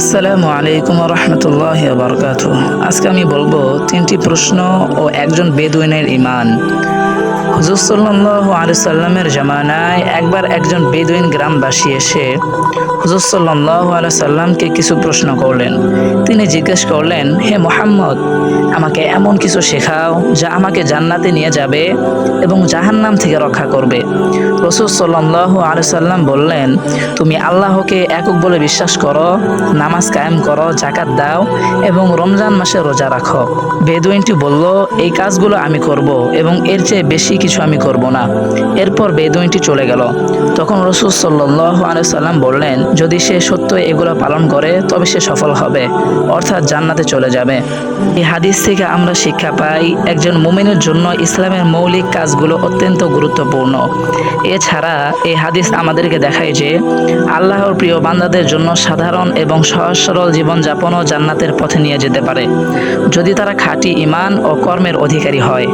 আসসালামু আলাইকুম রহমতুল্লাহ বরকাত আজকে আমি বলব তিনটি প্রশ্ন ও একজন বেদুইনের ইমান হুজুর সাল্লাহ আলু সাল্লামের জামানায় একবার একজন বেদুইন গ্রামবাসী এসে হুজুর সাল্লাহ আলসাল্লামকে কিছু প্রশ্ন করলেন। তিনি জিজ্ঞেস করলেন, হে মোহাম্মদ, আমাকে এমন কিছু শেখাও যা আমাকে জান্নাতে নিয়ে যাবে এবং জাহান্নাম থেকে রক্ষা করবে। রসুল সাল্লাহ আলসাল্লাম বললেন, তুমি আল্লাহকে একক বলে বিশ্বাস করো, নামাজ কায়েম করো জাকাত দাও এবং রমজান মাসে রোজা রাখো। বেদুইনটি বলল, এই কাজগুলো আমি করব এবং এর চেয়ে বেশি কিছু আমি করব না। এরপর বেদুইনটি চলে গেল। তখন রসুল আলসাল্লাম বললেন, যদি সে সত্য এগুলো পালন করে, তবে সে সফল হবে, অর্থাৎ জান্নাতে চলে যাবে। এই হাদিস থেকে আমরা শিক্ষা পাই, একজন মুমিনের জন্য ইসলামের মৌলিক কাজগুলো অত্যন্ত গুরুত্বপূর্ণ। এছাড়া এই হাদিস আমাদেরকে দেখায় যে, আল্লাহর প্রিয় বান্দাদের জন্য সাধারণ এবং সহজ সরল জীবনযাপনও জান্নাতের পথে নিয়ে যেতে পারে। যদি তারা খাঁটি ইমান ও কর্মের অধিকারী হয়।